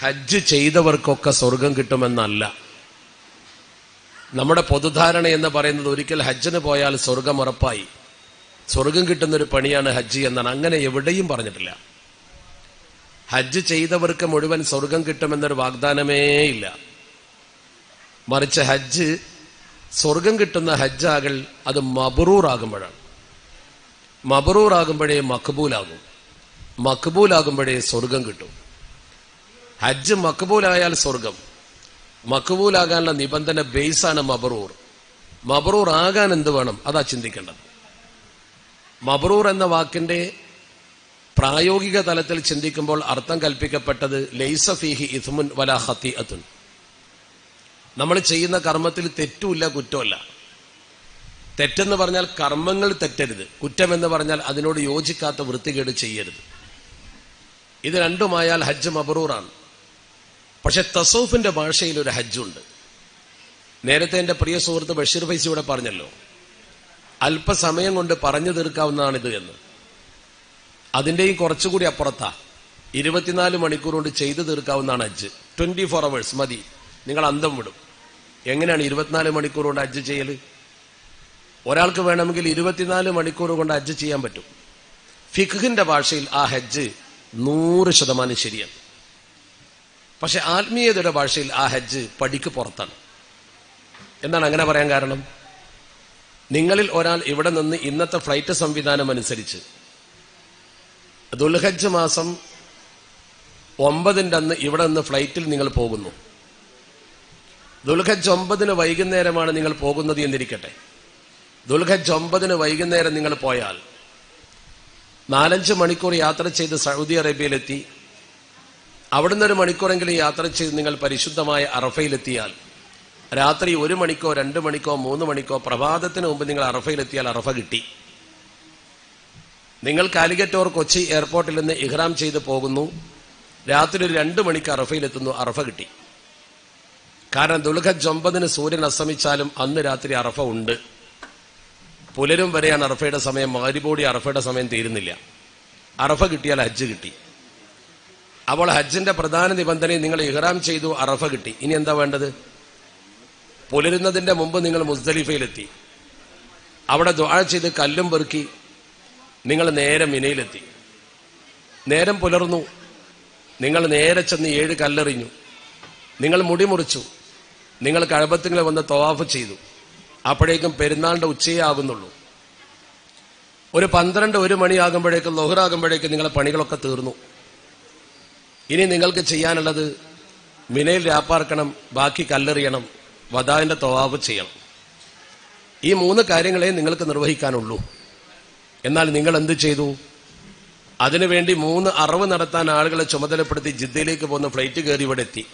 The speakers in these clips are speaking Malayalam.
ഹജ്ജ് ചെയ്തവർക്കൊക്കെ സ്വർഗം കിട്ടുമെന്നല്ല. നമ്മുടെ പൊതുധാരണ എന്ന് പറയുന്നത് ഒരിക്കൽ ഹജ്ജിന് പോയാൽ സ്വർഗം ഉറപ്പായി. സ്വർഗം കിട്ടുന്നൊരു പണിയാണ് ഹജ്ജ് എന്നാണ്. അങ്ങനെ എവിടെയും പറഞ്ഞിട്ടില്ല. ഹജ്ജ് ചെയ്തവർക്ക് മുഴുവൻ സ്വർഗം കിട്ടുമെന്നൊരു വാഗ്ദാനമേ ഇല്ല. മറിച്ച് ഹജ്ജ് സ്വർഗം കിട്ടുന്ന ഹജ്ജാകൾ അത് മബറൂറാകുമ്പോഴാണ്. മബറൂറാകുമ്പോഴേ മക്ബൂലാകും. മക്ബൂലാകുമ്പോഴേ സ്വർഗം കിട്ടും. ഹജ്ജ് മക്ബൂലായാൽ സ്വർഗം. മക്ബൂലാകാനുള്ള നിബന്ധന ബേസാണ് മബറൂർ. മബറൂർ ആകാൻ എന്ത് വേണം? അതാ ചിന്തിക്കേണ്ടത്. മബറൂർ എന്ന വാക്കിന്റെ പ്രായോഗിക തലത്തിൽ ചിന്തിക്കുമ്പോൾ അർത്ഥം കൽപ്പിക്കപ്പെട്ടത് ലൈസ ഫീഹി ഇസ്മുൻ വല ഹത്തി അതുൻ നമ്മൾ ചെയ്യുന്ന കർമ്മത്തിൽ തെറ്റുമില്ല കുറ്റമല്ല. തെറ്റെന്ന് പറഞ്ഞാൽ കർമ്മങ്ങൾ തെറ്റരുത്. കുറ്റം എന്ന് പറഞ്ഞാൽ അതിനോട് യോജിക്കാത്ത വൃത്തികേട് ചെയ്യരുത്. ഇത് രണ്ടുമായാൽ ഹജ്ജ് മബറൂറാണ്. പക്ഷെ തസൂഫിന്റെ ഭാഷയിൽ ഒരു ഹജ്ജുണ്ട്. നേരത്തെ എന്റെ പ്രിയ സുഹൃത്ത് ബഷീർ ഫൈസി ഇവിടെ പറഞ്ഞല്ലോ അല്പസമയം കൊണ്ട് പറഞ്ഞു തീർക്കാവുന്നതാണിത് എന്ന്. അതിന്റെയും കുറച്ചുകൂടി അപ്പുറത്താ ഇരുപത്തിനാല് മണിക്കൂർ കൊണ്ട് ചെയ്തു തീർക്കാവുന്നതാണ് ഹജ്ജ്. ട്വന്റി ഫോർ അവേഴ്സ് മതി. നിങ്ങൾ അന്തം വിടും. എങ്ങനെയാണ് ഇരുപത്തിനാല് മണിക്കൂർ കൊണ്ട് ഹജ്ജ് ചെയ്യൽ ഒരാൾക്ക് വേണമെങ്കിൽ ഇരുപത്തിനാല് മണിക്കൂർ കൊണ്ട് ഹജ്ജ് ചെയ്യാൻ പറ്റും. ഫിഖിന്റെ ഭാഷയിൽ ആ ഹജ്ജ് നൂറ് ശതമാനം ശരിയാണ്. പക്ഷെ ആത്മീയതയുടെ ഭാഷയിൽ ആ ഹജ്ജ് പടിക്ക് പുറത്താണ്. എന്താണ് അങ്ങനെ പറയാൻ കാരണം? നിങ്ങളിൽ ഒരാൾ ഇവിടെ നിന്ന് ഇന്നത്തെ ഫ്ലൈറ്റ് സംവിധാനം അനുസരിച്ച് ദുൽഹജ്ജ് മാസം ഒമ്പതിന്റെ അന്ന് ഇവിടെ നിന്ന് ഫ്ലൈറ്റിൽ നിങ്ങൾ പോകുന്നു. ദുൽഹജ്ജ് ഒമ്പതിന് വൈകുന്നേരമാണ് നിങ്ങൾ പോകുന്നത് എന്നിരിക്കട്ടെ. ദുൽഹജ്ജ് ഒമ്പതിന് വൈകുന്നേരം നിങ്ങൾ പോയാൽ നാലഞ്ച് മണിക്കൂർ യാത്ര ചെയ്ത് സൗദി അറേബ്യയിലെത്തി. അവിടുന്ന് ഒരു മണിക്കൂറെങ്കിലും യാത്ര ചെയ്ത് നിങ്ങൾ പരിശുദ്ധമായ അറഫയിലെത്തിയാൽ രാത്രി ഒരു മണിക്കോ രണ്ട് മണിക്കോ മൂന്ന് മണിക്കോ പ്രഭാതത്തിന് മുമ്പ് നിങ്ങൾ അറഫയിലെത്തിയാൽ അറഫ കിട്ടി. നിങ്ങൾ കാലിക്കറ്റ് ഓർ കൊച്ചി എയർപോർട്ടിൽ നിന്ന് ഇഹ്റാം ചെയ്ത് പോകുന്നു. രാത്രി ഒരു രണ്ട് മണിക്ക് അറഫയിലെത്തുന്നു അറഫ കിട്ടി. കാരണം ദുൽഖജ് ഒമ്പതിന് സൂര്യൻ അസ്തമിച്ചാലും അന്ന് രാത്രി അറഫ ഉണ്ട്. പുലരും വരെയാണ് അറഫയുടെ സമയം മാരിബോടി അറഫയുടെ സമയം തീരുന്നില്ല. അറഫ കിട്ടിയാൽ ഹജ്ജ് കിട്ടി. അപ്പോൾ ഹജ്ജിന്റെ പ്രധാന നിബന്ധനയും നിങ്ങൾ ഇഹ്റാം ചെയ്തു അറഫ കിട്ടി. ഇനി എന്താ വേണ്ടത്? പുലരുന്നതിന്റെ മുമ്പ് നിങ്ങൾ മുസ്ദലിഫയിലെത്തി. അവിടെ ദ്വാഴ ചെയ്ത് കല്ലും പെറുക്കി നിങ്ങൾ നേരെ മിനയിലെത്തി. നേരം പുലർന്നു. നിങ്ങൾ നേരെ ചെന്ന് ഏഴ് കല്ലെറിഞ്ഞു. നിങ്ങൾ മുടി മുറിച്ചു. നിങ്ങൾ കഴബത്തിങ്ങളെ വന്ന് തവാഫ് ചെയ്തു. അപ്പോഴേക്കും പെരുന്നാളിന്റെ ഉച്ചയേ ആകുന്നുള്ളൂ. ഒരു പന്ത്രണ്ട് ഒരു മണിയാകുമ്പോഴേക്കും ലൊഹറാകുമ്പോഴേക്കും നിങ്ങളെ പണികളൊക്കെ തീർന്നു. ഇനി നിങ്ങൾക്ക് ചെയ്യാനുള്ളത് മിനയിൽ രാപ്പാർക്കണം ബാക്കി കല്ലെറിയണം വദാവിന്റെ തൊവാവ് ചെയ്യണം. ഈ മൂന്ന് കാര്യങ്ങളെ നിങ്ങൾക്ക് നിർവഹിക്കാനുള്ളൂ. എന്നാൽ നിങ്ങൾ എന്ത് ചെയ്തു? അതിനുവേണ്ടി മൂന്ന് അറിവ് നടത്താൻ ആളുകളെ ചുമതലപ്പെടുത്തി ജിദ്ദയിലേക്ക് പോകുന്ന ഫ്ലൈറ്റ് കയറി ഇവിടെ എത്തി.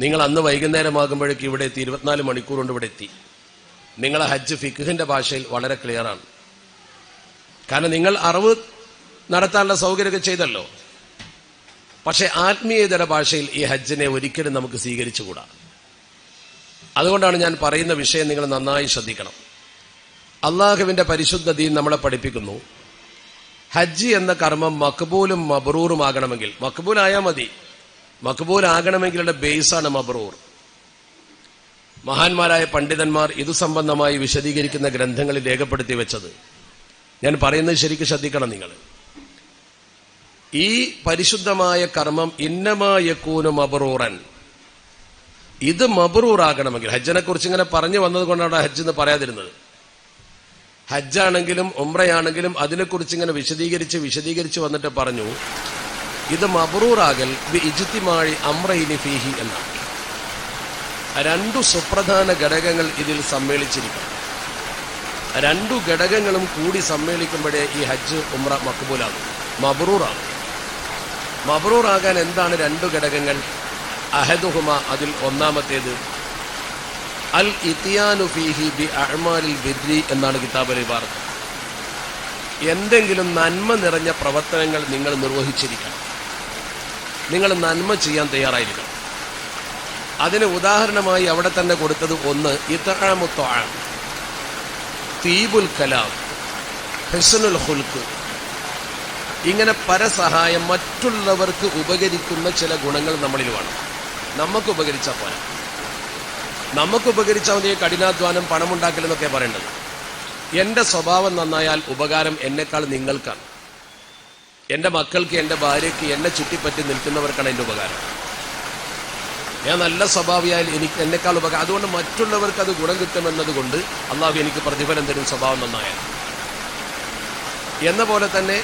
നിങ്ങൾ അന്ന് വൈകുന്നേരമാകുമ്പോഴേക്ക് ഇവിടെ എത്തി ഇരുപത്തിനാല് മണിക്കൂർ കൊണ്ട് ഇവിടെ എത്തി. നിങ്ങളെ ഹജ്ജ് ഫിഖിന്റെ ഭാഷയിൽ വളരെ ക്ലിയറാണ് കാരണം നിങ്ങൾ അറിവ് നടത്താനുള്ള സൗകര്യമൊക്കെ ചെയ്തല്ലോ. പക്ഷെ ആത്മീയതര ഭാഷയിൽ ഈ ഹജ്ജിനെ ഒരിക്കലും നമുക്ക് സ്വീകരിച്ചുകൂടാ. അതുകൊണ്ടാണ് ഞാൻ പറയുന്ന വിഷയം നിങ്ങൾ നന്നായി ശ്രദ്ധിക്കണം. അള്ളാഹുവിന്റെ പരിശുദ്ധ ദീൻ നമ്മളെ പഠിപ്പിക്കുന്നു. ഹജ്ജ് എന്ന കർമ്മം മക്ബൂലും മബ്രൂറും ആകണമെങ്കിൽ മക്ബൂലായാൽ മതി. മക്ബൂൽ ആകണമെങ്കിലുള്ള ബേസാണ് മബ്രൂർ. മഹാന്മാരായ പണ്ഡിതന്മാർ ഇതു സംബന്ധമായി വിശദീകരിക്കുന്ന ഗ്രന്ഥങ്ങളിൽ രേഖപ്പെടുത്തി വെച്ചത്. ഞാൻ പറയുന്നത് ശരിക്കും ശ്രദ്ധിക്കണം നിങ്ങൾ. ഈ പരിശുദ്ധമായ കർമ്മം ഇന്നമായക്കൂനു മബറൂറൻ. ഇത് മബറൂറാകണമെങ്കിൽ ഹജ്ജിനെ കുറിച്ച് ഇങ്ങനെ പറഞ്ഞു വന്നത് കൊണ്ടാണ് ഹജ്ജ് എന്ന് പറയാതിരുന്നത്. ഹജ്ജാണെങ്കിലും ഉംറയാണെങ്കിലും അതിനെക്കുറിച്ച് ഇങ്ങനെ വിശദീകരിച്ച് വിശദീകരിച്ച് വന്നിട്ട് പറഞ്ഞു ഇത് മബറൂറാകൽ ഇജിത്തിമാഴി അമ്രഇനി ഫീഹി എന്നാണ്. രണ്ടു സുപ്രധാന ഘടകങ്ങൾ ഇതിൽ സമ്മേളിച്ചിരിക്കണം രണ്ടു ഘടകങ്ങളും കൂടി സമ്മേളിക്കുമ്പോഴേ ഈ ഹജ്ജ് ഉംറ മക്ബൂലാകും മബറൂറാകും. മബറൂറാകാൻ എന്താണ് രണ്ടു ഘടകങ്ങൾ? അഹദുഹുമ അതിൽ ഒന്നാമത്തേത്. അൽ ഇത്തിയാനുഫീഹി ബി അഹ്മാലിൽ ബിദ്രി എന്നാണ് കിതാബലി വാർത്ത. എന്തെങ്കിലും നന്മ നിറഞ്ഞ പ്രവർത്തനങ്ങൾ നിങ്ങൾ നിർവഹിച്ചിരിക്കണം. നിങ്ങൾ നന്മ ചെയ്യാൻ തയ്യാറായിരിക്കണം. അതിന് ഉദാഹരണമായി അവിടെ തന്നെ കൊടുത്തത് ഒന്ന് ഇത്തഴമുത്താണ് തീബുൽ കലാം ഹെസനുൽ ഹുൽക്ക് ഇങ്ങനെ പരസഹായം മറ്റുള്ളവർക്ക് ഉപകരിക്കുന്ന ചില ഗുണങ്ങൾ നമ്മളിൽ വേണം. നമുക്ക് ഉപകരിച്ച പോലെ നമുക്ക് ഉപകരിച്ചാൽ മതി കഠിനാധ്വാനം പണമുണ്ടാക്കലെന്നൊക്കെ പറയേണ്ടത്. എന്റെ സ്വഭാവം നന്നായാൽ ഉപകാരം എന്നെക്കാൾ നിങ്ങൾക്കാണ്. എന്റെ മക്കൾക്ക് എന്റെ ഭാര്യയ്ക്ക് എന്നെ ചുറ്റിപ്പറ്റി നിൽക്കുന്നവർക്കാണ് എന്റെ ഉപകാരം. ഞാൻ നല്ല സ്വഭാവിയായാൽ എനിക്ക് എന്നെക്കാൾ ഉപകാരം. അതുകൊണ്ട് മറ്റുള്ളവർക്ക് അത് ഗുണം കിട്ടുമെന്നത് കൊണ്ട് അള്ളാഹു എനിക്ക് പ്രതിഫലം തരും സ്വഭാവം നന്നായാൽ. എന്ന പോലെ തന്നെ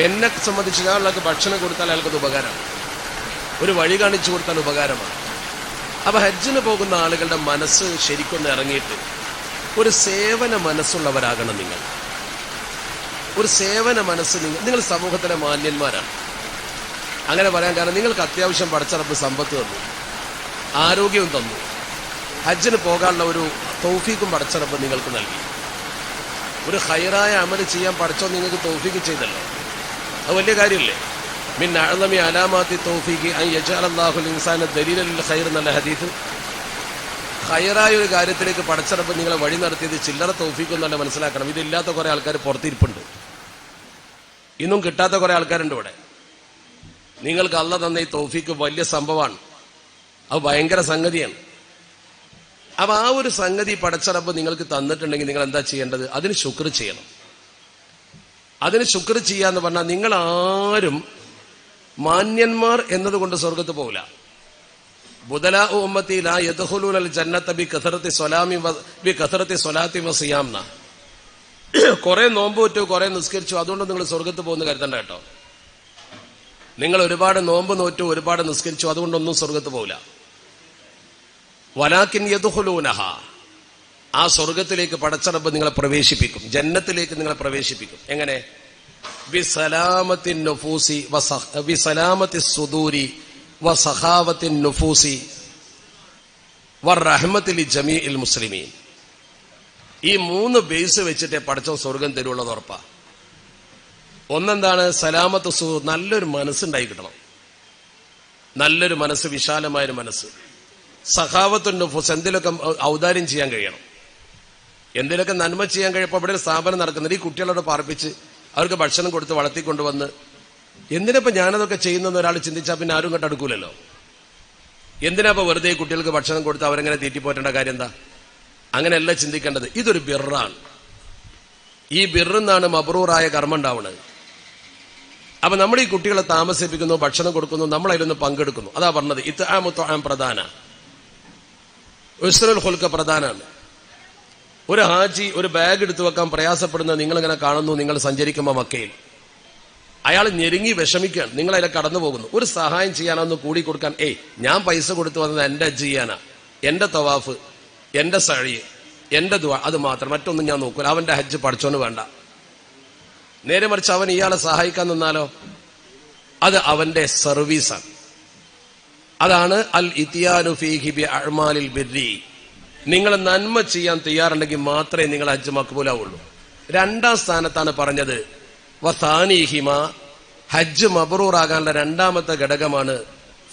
എന്നെ സംബന്ധിച്ച് ഞാൻ ഭക്ഷണം കൊടുത്താൽ അയാൾക്കത് ഉപകാരമാണ്. ഒരു വഴി കാണിച്ചു കൊടുത്താൽ ഉപകാരമാണ്. അപ്പൊ ഹജ്ജിന് പോകുന്ന ആളുകളുടെ മനസ്സ് ശരിക്കൊന്ന് ഇറങ്ങിയിട്ട് ഒരു സേവന മനസ്സുള്ളവരാകണം നിങ്ങൾ. ഒരു സേവന മനസ്സ് നിങ്ങൾ നിങ്ങൾ സമൂഹത്തിലെ മാന്യന്മാരാണ്. അങ്ങനെ പറയാൻ കാരണം നിങ്ങൾക്ക് അത്യാവശ്യം പടച്ചറപ്പ് സമ്പത്ത് തന്നു. ആരോഗ്യവും തന്നു. ഹജ്ജിന് പോകാനുള്ള ഒരു തൗഫീക്കും പടച്ചറപ്പ് നിങ്ങൾക്ക് നൽകി. ഒരു ഹൈറായ അമൽ ചെയ്യാൻ പഠിച്ചോ നിങ്ങൾക്ക് തൗഫീക്ക് ചെയ്തല്ലോ. അത് വലിയ കാര്യമല്ലേ? മിൻ അഴമി അലാമാത്തി തോഫിക്ക് അല്ലാഹുൽ ഇൻസാന ദലീലൽ ലിൽ ഖൈർ എന്നുള്ള ഹദീഫ് ഖൈറായ ഒരു കാര്യത്തിലേക്ക് പടച്ചിറപ്പ് നിങ്ങളെ വഴി നടത്തിയത് ചില്ലറ തോഫിക്കും എന്നല്ല മനസ്സിലാക്കണം. ഇതില്ലാത്ത കുറെ ആൾക്കാർ പുറത്തിരിപ്പുണ്ട്. ഇന്നും കിട്ടാത്ത കുറെ ആൾക്കാരുണ്ട് ഇവിടെ. നിങ്ങൾക്ക് അല്ല തന്ന ഈ തോഫിക്ക് വലിയ സംഭവമാണ്. അത് ഭയങ്കര സംഗതിയാണ്. അപ്പൊ ആ ഒരു സംഗതി പടച്ചിറപ്പ് നിങ്ങൾക്ക് തന്നിട്ടുണ്ടെങ്കിൽ നിങ്ങൾ എന്താ ചെയ്യേണ്ടത്? അതിന് ശുക്ർ ചെയ്യണം. അതിന് ശുക്ർ ചെയ്യാന്ന് പറഞ്ഞാൽ നിങ്ങൾ ആരും മാന്യന്മാർ എന്നതുകൊണ്ട് സ്വർഗത്ത് പോകില്ല ബുദലാ ഉമ്മത്തി ലാ യദ്ഖുലൂനൽ ജന്നത്ത ബി കസറത്തി സ്വലാമി ബി കസറത്തി സ്വലാത്തി വസിയാംന കുറെ നോമ്പ് പറ്റു കുറെ നിസ്കരിച്ചു. അതുകൊണ്ട് നിങ്ങൾ സ്വർഗത്ത് പോകുന്ന കരുതണ്ട കേട്ടോ. നിങ്ങൾ ഒരുപാട് നോമ്പ് നോറ്റു ഒരുപാട് നിസ്കരിച്ചു. അതുകൊണ്ടൊന്നും സ്വർഗത്ത് പോകില്ല വലാക്കിൻ യദ്ഖുലൂനഹ. ആ സ്വർഗത്തിലേക്ക് പടച്ചറബ് നിങ്ങളെ പ്രവേശിപ്പിക്കും. ജന്നത്തിലേക്ക് നിങ്ങളെ പ്രവേശിപ്പിക്കും. എങ്ങനെ? വിസലാമത്തിൻ നുഫൂസി സുദൂരി നുഫൂസി മുസ്ലിമീൻ. ഈ മൂന്ന് ബേസ് വെച്ചിട്ടേ പഠിച്ച സ്വർഗം തരുള്ളത് ഉറപ്പാ. ഒന്നെന്താണ്? സലാമത്ത് സു നല്ലൊരു മനസ്സുണ്ടായി കിട്ടണം. നല്ലൊരു മനസ്സ് വിശാലമായൊരു മനസ്സ്. സഹാവത്തുണ്ട് എന്തിലൊക്കെ ഔദാര്യം ചെയ്യാൻ കഴിയണം? എന്തിനൊക്കെ നന്മ ചെയ്യാൻ കഴിയപ്പോൾ അവിടെ ഒരു സ്ഥാപനം നടക്കുന്നുണ്ട്. ഈ കുട്ടികളോട് പാർപ്പിച്ച് അവർക്ക് ഭക്ഷണം കൊടുത്ത് വളർത്തിക്കൊണ്ടുവന്ന് എന്തിനപ്പോ ഞാനതൊക്കെ ചെയ്യുന്നെന്ന് ഒരാൾ ചിന്തിച്ചാൽ പിന്നെ ആരും കണ്ട് അടുക്കൂലല്ലോ? വെറുതെ ഈ കുട്ടികൾക്ക് ഭക്ഷണം കൊടുത്ത് അവരെങ്ങനെ തീറ്റിപ്പോറ്റേണ്ട കാര്യം എന്താ? അങ്ങനെയല്ല ചിന്തിക്കേണ്ടത്. ഇതൊരു ബിറാണ്. ഈ ബിറിന്നാണ് മബ്രൂറായ കർമ്മം ഉണ്ടാവുന്നത് അപ്പൊ നമ്മൾ ഈ കുട്ടികളെ താമസിപ്പിക്കുന്നു ഭക്ഷണം കൊടുക്കുന്നു നമ്മൾ അതിലൊന്ന് പങ്കെടുക്കുന്നു. അതാ പറഞ്ഞത്. ഇത്താമുത്താം പ്രധാന. ഉസ്രൽ ഹുൽക്ക പ്രധാനാണ്. ഒരു ഹാജി ഒരു ബാഗ് എടുത്തു വെക്കാൻ പ്രയാസപ്പെടുന്ന നിങ്ങൾ ഇങ്ങനെ കാണുന്നു നിങ്ങൾ സഞ്ചരിക്കുമ്പോൾ മക്കയിൽ. അയാൾ ഞെരുങ്ങി വിഷമിക്കുകയാണ്. നിങ്ങൾ അതിലെ കടന്നു പോകുന്നു. ഒരു സഹായം ചെയ്യാനൊന്ന് കൂടി കൊടുക്കാൻ ഏയ് ഞാൻ പൈസ കൊടുത്തു വന്നത് എന്റെ ഹജ്ജ് എന്റെ തവാഫ് എന്റെ സഴി എന്റെ ദ അത് മാത്രം. മറ്റൊന്നും ഞാൻ നോക്കൂല. അവന്റെ ഹജ്ജ് പഠിച്ചോന്ന് വേണ്ട. നേരെ മറിച്ച് അവൻ ഇയാളെ സഹായിക്കാൻ നിന്നാലോ? അത് അവന്റെ സർവീസാണ്. അതാണ് അൽ ഇത്തിയാനു ഫീഹി ബി അഅ്മാലിൽ ബിർരി നിങ്ങൾ നന്മ ചെയ്യാൻ തയ്യാറുണ്ടെങ്കിൽ മാത്രമേ നിങ്ങൾ ഹജ്ജ് മക്ബൂലാവുള്ളൂ രണ്ടാം സ്ഥാനത്താണ് പറഞ്ഞത് വസാനിഹിമ ഹജ്ജ് മബറൂറാകാനുള്ള രണ്ടാമത്തെ ഘടകമാണ്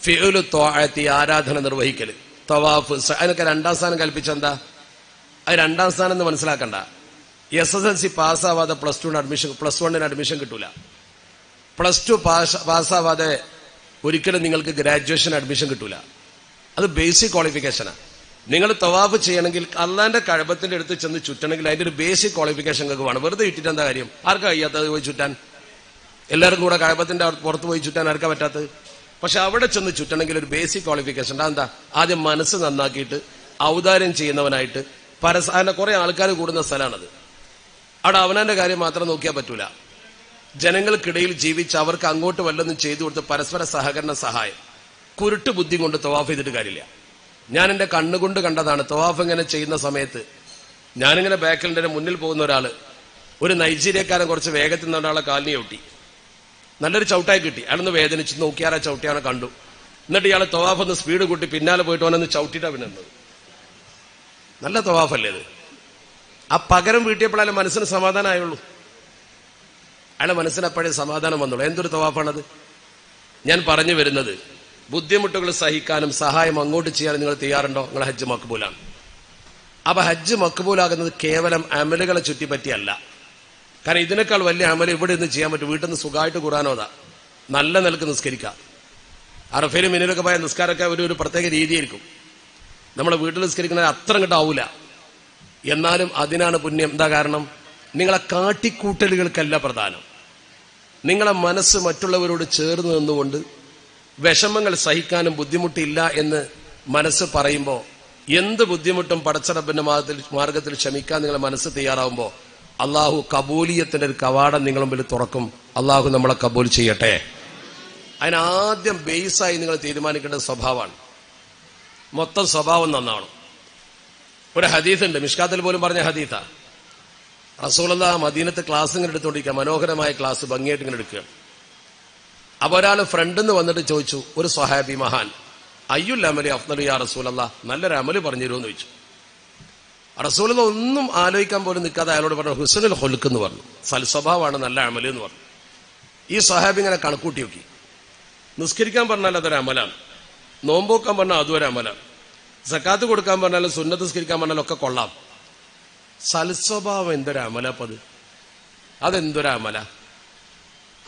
ഫിഉലു തോഴത്തി ആരാധന നിർവഹിക്കൽ തവാഫ് അതിനൊക്കെ രണ്ടാം സ്ഥാനം കൽപ്പിച്ചെന്താ അത് രണ്ടാം സ്ഥാനം എന്ന് മനസ്സിലാക്കണ്ട. എസ് എസ് എൽ സി പാസ്സാവാതെ പ്ലസ് ടുവിന് അഡ്മിഷൻ പ്ലസ് വണ്ണിന് അഡ്മിഷൻ കിട്ടൂല. പ്ലസ് ടു പാസ് പാസ്സാവാതെ ഒരിക്കലും നിങ്ങൾക്ക് ഗ്രാജുവേഷൻ അഡ്മിഷൻ കിട്ടൂല. അത് ബേസിക് ക്വാളിഫിക്കേഷനാണ് നിങ്ങൾ തവാഫ് ചെയ്യണമെങ്കിൽ അള്ളാന്റെ കഴബത്തിന്റെ അടുത്ത് ചെന്ന് ചുറ്റണമെങ്കിൽ അതിന്റെ ഒരു ബേസിക് ക്വാളിഫിക്കേഷൻ നിങ്ങൾക്ക് വേണം. വെറുതെ ഇട്ടിട്ട് എന്താ കാര്യം? ആർക്കാ കഴിയാത്തത് പോയി ചുറ്റാൻ? എല്ലാവർക്കും കൂടെ കഴബത്തിന്റെ പുറത്ത് പോയി ചുറ്റാൻ ആർക്കാ പറ്റാത്തത്? പക്ഷെ അവിടെ ചെന്ന് ചുറ്റണമെങ്കിൽ ഒരു ബേസിക് ക്വാളിഫിക്കേഷൻ എന്താ ആദ്യം മനസ്സ് നന്നാക്കിയിട്ട് ഔദാര്യം ചെയ്യുന്നവനായിട്ട് പരസാന കുറെ ആൾക്കാർ കൂടുന്ന സ്ഥലമാണത്. അവിടെ അവനാന്റെ കാര്യം മാത്രം നോക്കിയാൽ പറ്റൂല. ജനങ്ങൾക്കിടയിൽ ജീവിച്ച് അവർക്ക് അങ്ങോട്ട് വല്ലതും ചെയ്തു കൊടുത്ത് പരസ്പര സഹകരണ സഹായം. കുരുട്ട് ബുദ്ധി കൊണ്ട് തവാഫ് ചെയ്തിട്ട് കാര്യമില്ല. ഞാൻ എന്റെ കണ്ണുകൊണ്ട് കണ്ടതാണ് തവാഫ് ഇങ്ങനെ ചെയ്യുന്ന സമയത്ത്. ഞാനിങ്ങനെ ബാക്കിലിന്റെ മുന്നിൽ പോകുന്ന ഒരാൾ ഒരു നൈജീരിയക്കാരൻ കുറച്ച് വേഗത്തിൽ നിന്ന് ഒരാളെ കാലിനെ ചവിട്ടി. നല്ലൊരു ചവിട്ടായി കിട്ടി. അയാളൊന്ന് വേദനിച്ച് നോക്കിയാൽ ആ ചവിട്ടിയാണ് കണ്ടു. എന്നിട്ട് ഇയാൾ തവാഫ് ഒന്ന് സ്പീഡ് കൂട്ടി പിന്നാലെ പോയിട്ട് ഓനൊന്ന് ചവിട്ടിയിട്ടാണ് പിന്നെ നിന്നത്. നല്ല തവാഫല്ലേ ഇത്. ആ പകരം വീട്ടിയപ്പോഴാലും മനസ്സിന് സമാധാനമായുള്ളൂ. അയാളെ മനസ്സിന് അപ്പോഴേ സമാധാനം വന്നുള്ളൂ. എന്തൊരു തവാഫാണത്? ഞാൻ പറഞ്ഞു വരുന്നത് ബുദ്ധിമുട്ടുകൾ സഹിക്കാനും സഹായം അങ്ങോട്ട് ചെയ്യാനും നിങ്ങൾ തയ്യാറുണ്ടോ? നിങ്ങൾ ഹജ്ജ് മക്ബൂലാണ്. അപ്പൊ ഹജ്ജ് മക്ബൂലാകുന്നത് കേവലം അമലുകളെ ചുറ്റിപ്പറ്റിയല്ല. കാരണം ഇതിനേക്കാൾ വലിയ അമല ഇവിടെ നിന്ന് ചെയ്യാൻ പറ്റും. വീട്ടിൽ നിന്ന് സുഖമായിട്ട് കുറാനോതാ നല്ല നിലയ്ക്ക് നിസ്കരിക്കാം അറഫയിലും മിനിലൊക്കെ പോയ നിസ്കാരമൊക്കെ ഒരു ഒരു പ്രത്യേക രീതിയായിരിക്കും. നമ്മളെ വീട്ടിൽ നിസ്കരിക്കുന്നത് അത്ര കിട്ടാവൂല എന്നാലും അതിനാണ് പുണ്യം. എന്താ കാരണം? നിങ്ങളെ കാട്ടിക്കൂട്ടലുകൾക്കല്ല പ്രധാനം. നിങ്ങളെ മനസ്സ് മറ്റുള്ളവരോട് ചേർന്ന് നിന്നുകൊണ്ട് വിഷമങ്ങൾ സഹിക്കാനും ബുദ്ധിമുട്ടില്ല എന്ന് മനസ്സ് പറയുമ്പോൾ എന്ത് ബുദ്ധിമുട്ടും പടച്ചറബിന്റെ മാർഗത്തിൽ മാർഗത്തിൽ ക്ഷമിക്കാൻ നിങ്ങളെ മനസ്സ് തയ്യാറാവുമ്പോൾ അള്ളാഹു കബൂലിയത്തിന്റെ ഒരു കവാടം നിങ്ങൾ മുമ്പിൽ തുറക്കും. അള്ളാഹു നമ്മളെ കബൂൽ ചെയ്യട്ടെ. അതിനാദ്യം ബേസായി നിങ്ങൾ തീരുമാനിക്കേണ്ട സ്വഭാവമാണ്. മൊത്തം സ്വഭാവം നന്നാവണം. ഒരു ഹദീസുണ്ട്. മിഷ്കാത്തിൽ പോലും പറഞ്ഞ ഹദീത്ത റസൂലല്ല മദീനത്ത് ക്ലാസ് ഇങ്ങനെ എടുത്തുകൊണ്ടിരിക്കുക മനോഹരമായ ക്ലാസ് ഭംഗിയായിട്ട് ഇങ്ങനെ എടുക്കുക. അപ്പൊ ഒരാൾ ഫ്രണ്ടിൽ നിന്ന് വന്നിട്ട് ചോദിച്ചു ഒരു സ്വഹാബി മഹാൻ. അയ്യുൽ അമലി അഫ്നലു യാ റസൂലല്ല. നല്ലൊരു അമൽ പറഞ്ഞു തരുമെന്ന് ചോദിച്ചു. റസൂലത ഒന്നും ആലോചിക്കാൻ പോലും നിൽക്കാതെ അയാളോട് പറഞ്ഞു ഹുസനുൽ ഹൊലുക്ക് എന്ന് പറഞ്ഞു. സൽസ്വഭാവമാണ് നല്ല അമൽ എന്ന് പറഞ്ഞു. ഈ സ്വഹാബി ഇങ്ങനെ കണക്കൂട്ടി നോക്കി. നിസ്കരിക്കാൻ പറഞ്ഞാൽ അതൊരു അമലാണ്. നോമ്പോക്കാൻ പറഞ്ഞാൽ അതും ഒരു അമലാണ്. സക്കാത്ത് കൊടുക്കാൻ പറഞ്ഞാലും സുന്നത്ത് നിസ്കരിക്കാൻ പറഞ്ഞാലും ഒക്കെ കൊള്ളാം. സൽസ്വഭാവം എന്തൊരു അമലപ്പത്. അതെന്തൊരു അമല.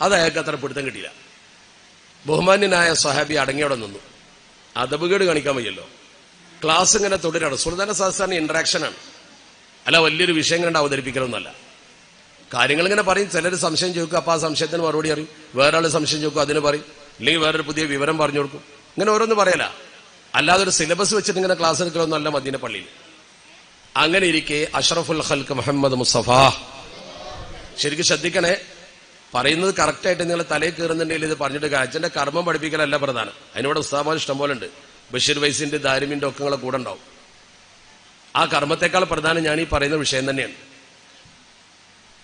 അത് അയാൾക്ക് അത്ര പിടുത്തം കിട്ടിയില്ല. ബഹുമാന്യനായ സഹാബി അടങ്ങിയോടെ നിന്നു. അതപകേട് കാണിക്കാൻ വയ്യല്ലോ. ക്ലാസ് ഇങ്ങനെ തുടരാണ്. സുൽത്താന സാധാരണ ആണ്. അല്ല വലിയൊരു വിഷയം കണ്ട് അവതരിപ്പിക്കണമെന്നല്ല കാര്യങ്ങൾ ഇങ്ങനെ പറയും. ചിലർ സംശയം ചോദിക്കും. അപ്പൊ ആ സംശയത്തിന് മറുപടി അറിയും വേറെ ആൾ സംശയം ചോദിക്കും. അതിന് പറയും. അല്ലെങ്കിൽ വേറൊരു പുതിയ വിവരം പറഞ്ഞു കൊടുക്കും. ഇങ്ങനെ ഓരോന്ന് പറയല. അല്ലാതെ ഒരു സിലബസ് വെച്ചിട്ട് ഇങ്ങനെ ക്ലാസ് എടുക്കണമെന്നല്ല മദീന പള്ളിയിൽ. അങ്ങനെ ഇരിക്കെ അഷറഫുൽ ഹൽക്ക് മുഹമ്മദ് മുസ്തഫ. ശരിക്കും ശ്രദ്ധിക്കണേ. പറയുന്നത് കറക്റ്റായിട്ട് നിങ്ങൾ തലയിൽ കയറുന്നുണ്ടെങ്കിൽ ഇത് പറഞ്ഞിട്ട് അച്ഛന്റെ കർമ്മം പഠിപ്പിക്കലല്ല പ്രധാനം. അതിനോട് ഉസ്താമാൻ ഇഷ്ടം പോലെ ഉണ്ട് ബഷീർ വൈസിന്റെ ദാരിമിന്റെ ഒക്കെ കൂടെ ഉണ്ടാവും. ആ കർമ്മത്തെക്കാൾ പ്രധാനം ഞാൻ ഈ പറയുന്ന വിഷയം തന്നെയാണ്.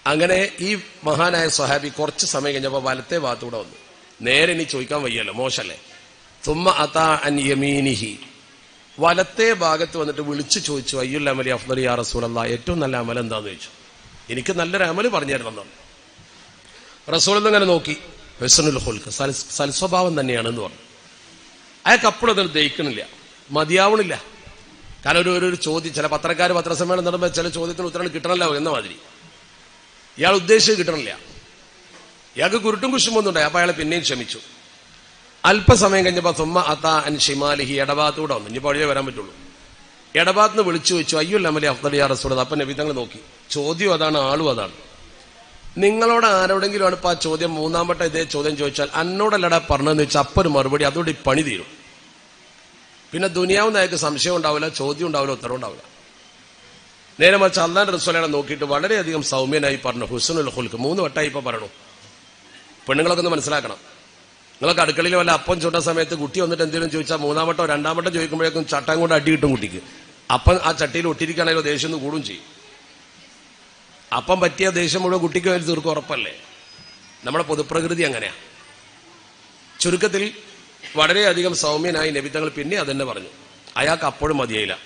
അങ്ങനെ ഈ മഹാനായ സ്വഹാബി കുറച്ച് സമയം കഴിഞ്ഞപ്പോൾ വലത്തെ ഭാഗത്തൂടെ വന്നു. നേരെ ഇനി ചോദിക്കാൻ വയ്യല്ലോ മോശല്ലേ? തുമ്മ അതാ അൻ യമീനിഹി. വലത്തെ ഭാഗത്ത് വന്നിട്ട് വിളിച്ചു ചോദിച്ചു അയ്യുല്ല അമലി അഫ്ദലി യാ റസൂലല്ല? ഏറ്റവും നല്ല അമൽ എന്താന്ന് ചോദിച്ചു. എനിക്ക് നല്ലൊരു അമൽ പറഞ്ഞു തരണം റസൂൽ ഇങ്ങനെ നോക്കി. ഹെസനുൽ ഹുൽക്ക് സൽ- സൽസ്വഭാവം തന്നെയാണെന്ന് പറഞ്ഞു. അയാൾക്ക് അപ്പോഴും അതിന് ദഹിക്കണില്ല മതിയാവണില്ല. കാരണം ഒരു ഒരു- ചോദ്യം ചില പത്രക്കാർ പത്രസമ്മേളനം നടത്തുമ്പോൾ ചില ചോദ്യത്തിന് ഉത്തരം കിട്ടണല്ലോ എന്ന മാതിരി. ഇയാൾ ഉദ്ദേശിച്ച് കിട്ടണില്ല. ഇയാൾക്ക് കുരുട്ടും കുശുമൊന്നുണ്ടായി അപ്പൊ അയാൾ പിന്നെയും ക്ഷമിച്ചു. അല്പസമയം കഴിഞ്ഞപ്പോ തുമ്മ അത്ത അൻ ഷിമാലിഹി ഇടഭാഗത്തൂടെ വന്നു. ഇനി പഴയ വരാൻ പറ്റുള്ളൂ. ഇടഭാഗത്ത് വിളിച്ചു വെച്ചു അയ്യോ അമലി അഫ്തലിയാ റസൂൽ അപ്പൊ നബി നോക്കി. ചോദ്യം അതാണ് ആളും അതാണ്. നിങ്ങളോട് ആരോടെങ്കിലും ആണ് ഇപ്പൊ ആ ചോദ്യം മൂന്നാം വട്ടം ഇതേ ചോദ്യം ചോദിച്ചാൽ അന്നോടല്ലടാ പറഞ്ഞതെന്ന് വെച്ചാൽ അപ്പൊരു മറുപടി അതോടെ ഈ പണി തീരും. പിന്നെ ദുനിയാവുന്ന അയാൾക്ക് സംശയം ഉണ്ടാവില്ല ചോദ്യം ഉണ്ടാവില്ല ഉത്തരവ് ഉണ്ടാവില്ല. നേരെ മറിച്ച് അള്ളാൻ റസൂലനെ നോക്കിയിട്ട് വളരെയധികം സൗമ്യനായി പറഞ്ഞു ഹുസനുൽ ഹുൽക്ക് മൂന്ന് വട്ടമായി ഇപ്പൊ പറഞ്ഞു പെണ്ണുങ്ങളൊക്കെ ഒന്ന് മനസ്സിലാക്കണം. നിങ്ങൾക്ക് അടുക്കളയിൽ വല്ല അപ്പം ചുട്ട സമയത്ത് കുട്ടി വന്നിട്ട് എന്തെങ്കിലും ചോദിച്ചാൽ മൂന്നാം വട്ടോ രണ്ടാം വട്ടം ചോദിക്കുമ്പോഴേക്കും ചട്ടം കൊണ്ട് അടി കിട്ടും കുട്ടിക്ക്. അപ്പം ആ ചട്ടിയിൽ ഒട്ടിരിക്കുകയാണെങ്കിൽ ദേഷ്യം ഒന്ന് കൂടും ചെയ്യും. അപ്പം പറ്റിയ ദേഷ്യം മുഴുവൻ കുട്ടിക്ക് വേണ്ടി തീർക്കും ഉറപ്പല്ലേ? നമ്മുടെ പൊതുപ്രകൃതി അങ്ങനെയാ. ചുരുക്കത്തിൽ വളരെയധികം സൗമ്യനായി നബിത്തങ്ങൾ പിന്നെ അതെന്നെ പറഞ്ഞു. അയാൾക്ക് അപ്പോഴും മതിയായില്ല.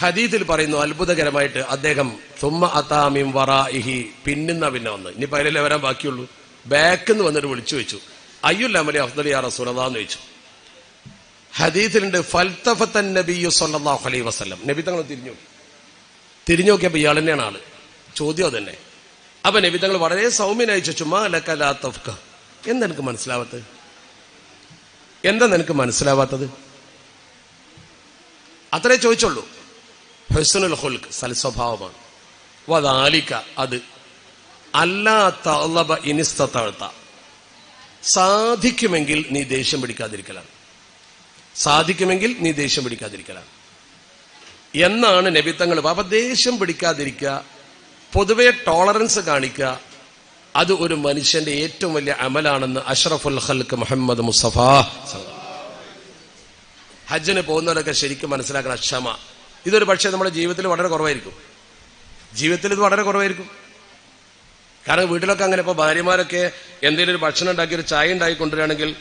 ഹദീത്തിൽ പറയുന്നു അത്ഭുതകരമായിട്ട് അദ്ദേഹം സുമ്മ അതാമിം വറാഇഹി പിന്നുന്ന പിന്നെ വന്ന്. ഇനി അതിലല്ലേ വരാൻ ബാക്കിയുള്ളൂ? ബാക്കിൽ നിന്ന് വന്നിട്ട് വിളിച്ചു വെച്ചു. അയ്യുൽ അമലി അഫ്ദലി ആ റസൂലതാന്ന് ചോദിച്ചു. ഹദീത്തിലുണ്ട് ഫൽത്തഫത്തൻ നബിയു സല്ലാഹു അലൈ വസ്ലം നബി തങ്ങൾ തിരിഞ്ഞു തിരിഞ്ഞു നോക്കിയപ്പോൾ ഇയാൾ തന്നെയാണ് ആൾ. ചോദ്യം അതന്നെ. അപ്പൊ നബി തങ്ങൾ വളരെ സൗമ്യനായി ചോദിച്ചു മാ ലക തഫ്ക എന്താ മനസ്സിലാവാത്തത്? എന്താ നിനക്ക് മനസ്സിലാവാത്തത്? അത്രേ ചോദിച്ചുള്ളൂ. ഹുസ്നുൽ ഹുൽക്ക് സൽസ്വഭാവമാണ്. വദാലിക അത് അല്ലാ തളബ ഇനിസ്തത്ത സാധിക്കുമെങ്കിൽ നീ ദേഷ്യം പിടിക്കാതിരിക്കലാണ്. സാധിക്കുമെങ്കിൽ നീ ദേഷ്യം പിടിക്കാതിരിക്കലാണ്. എന്നാണ് നബിത്തങ്ങൾ അപ്പൊ ദേഷ്യം പിടിക്കാതിരിക്കുക പൊതുവെ ടോളറൻസ് കാണിക്കുക അത് ഒരു മനുഷ്യന്റെ ഏറ്റവും വലിയ അമലാണെന്ന് അഷ്റഫുൽ ഹൽക്ക് മുഹമ്മദ് മുസ്തഫ ഹജ്ജിന് പോകുന്നവരൊക്കെ ശരിക്കും മനസ്സിലാക്കണം ക്ഷമ. ഇതൊരു പക്ഷേ നമ്മുടെ ജീവിതത്തിൽ വളരെ കുറവായിരിക്കും. ജീവിതത്തിൽ ഇത് വളരെ കുറവായിരിക്കും. കാരണം വീട്ടിലൊക്കെ അങ്ങനെ ഇപ്പൊ ഭാര്യമാരൊക്കെ എന്തെങ്കിലും ഒരു ഭക്ഷണം ഉണ്ടാക്കി ഒരു ചായ ഉണ്ടാക്കി കൊണ്ടുവരികയാണെങ്കിൽ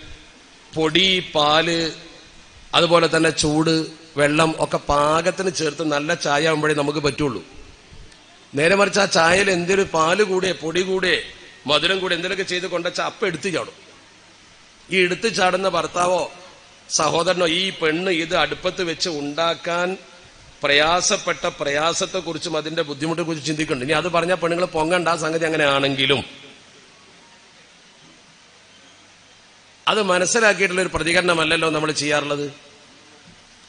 പൊടി പാൽ അതുപോലെ തന്നെ ചൂട് വെള്ളം ഒക്കെ പാകത്തിന് ചേർത്ത് നല്ല ചായ ആകുമ്പോഴേ നമുക്ക് പറ്റുള്ളൂ. നേരെ മറിച്ച് ആ ചായയിൽ എന്തൊരു പാൽ കൂടെ പൊടി കൂടെ മധുരം കൂടെ എന്തെങ്കിലുമൊക്കെ ചെയ്ത് കൊണ്ടുവച്ചാൽ അപ്പം എടുത്തു ചാടും. ഈ എടുത്തു ചാടുന്ന ഭർത്താവോ സഹോദരനോ ഈ പെണ്ണ് ഇത് അടുപ്പത്ത് വെച്ച് ഉണ്ടാക്കാൻ പ്രയാസപ്പെട്ട പ്രയാസത്തെക്കുറിച്ചും അതിന്റെ ബുദ്ധിമുട്ടെ കുറിച്ച് ചിന്തിക്കുന്നുണ്ട്. ഇനി അത് പറഞ്ഞ പെണ്ണുങ്ങൾ പൊങ്ങണ്ട ആ സംഗതി അങ്ങനെ ആണെങ്കിലും അത് മനസ്സിലാക്കിയിട്ടുള്ള ഒരു പ്രതികരണമല്ലല്ലോ നമ്മൾ ചെയ്യാറുള്ളത്?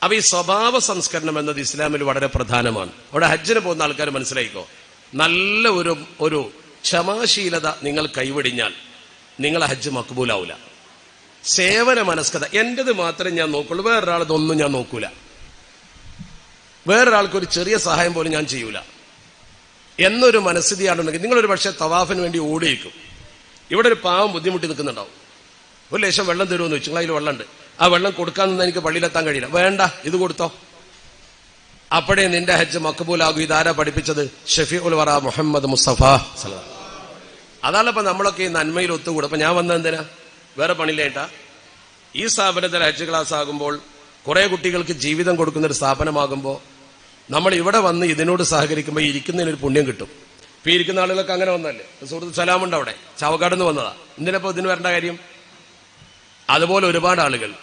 അപ്പൊ ഈ സ്വഭാവ സംസ്കരണം എന്നത് ഇസ്ലാമിൽ വളരെ പ്രധാനമാണ്. അവിടെ ഹജ്ജിന് പോകുന്ന ആൾക്കാർ മനസ്സിലായിക്കോ? നല്ല ഒരു ഒരു ക്ഷമാശീലത നിങ്ങൾ കൈവടിഞ്ഞാൽ നിങ്ങൾ ഹജ്ജ് മക്ബൂലാവൂല. സേവന മനസ്കത. എന്റേത് മാത്രമേ ഞാൻ നോക്കുള്ളൂ. വേറൊരാളതൊന്നും ഞാൻ നോക്കൂല. വേറൊരാൾക്ക് ഒരു ചെറിയ സഹായം പോലും ഞാൻ ചെയ്യൂല. എന്നൊരു മനസ്ഥിതിയാണെന്നുണ്ടെങ്കിൽ നിങ്ങളൊരു പക്ഷേ തവാഫിന് വേണ്ടി ഓടിയേക്കും. ഇവിടെ ഒരു പാവം ബുദ്ധിമുട്ടി നിൽക്കുന്നുണ്ടാവും. ഒരു ലേശം വെള്ളം തരുമെന്ന് വെച്ചു അതിൽ വെള്ളമുണ്ട്. ആ വെള്ളം കൊടുക്കാൻ നിന്ന് എനിക്ക് പള്ളിയിലെത്താൻ കഴിയില്ല. വേണ്ട ഇത് കൊടുത്തോ. അപ്പോഴേ നിന്റെ ഹജ്ജ് മക്കബൂലാകൂ ഇതാരാ പഠിപ്പിച്ചത്? ഷെഫി ഉൽ വറ മുഹമ്മദ് മുസ്തഫ. അതാണ് ഇപ്പൊ നമ്മളൊക്കെ ഈ നന്മയിൽ ഒത്തുകൂടും. അപ്പൊ ഞാൻ വന്ന എന്തിനാ? വേറെ പണിയിലേട്ടാ ഈ സ്ഥാപനത്തിൽ ഹജ്ജ് ക്ലാസ് ആകുമ്പോൾ കുറെ കുട്ടികൾക്ക് ജീവിതം കൊടുക്കുന്ന ഒരു സ്ഥാപനമാകുമ്പോൾ നമ്മൾ ഇവിടെ വന്ന് ഇതിനോട് സഹകരിക്കുമ്പോൾ ഇരിക്കുന്നതിനൊരു പുണ്യം കിട്ടും. ഇപ്പൊ ഇരിക്കുന്ന ആളുകൾക്ക് അങ്ങനെ വന്നല്ലേ സുഹൃത്ത് സലാമുണ്ട് അവിടെ. ചാവക്കാട് നിന്ന് വന്നതാ. എന്തിനപ്പോ ഇതിന് വരേണ്ട കാര്യം? അതുപോലെ ഒരുപാട് ആളുകൾ.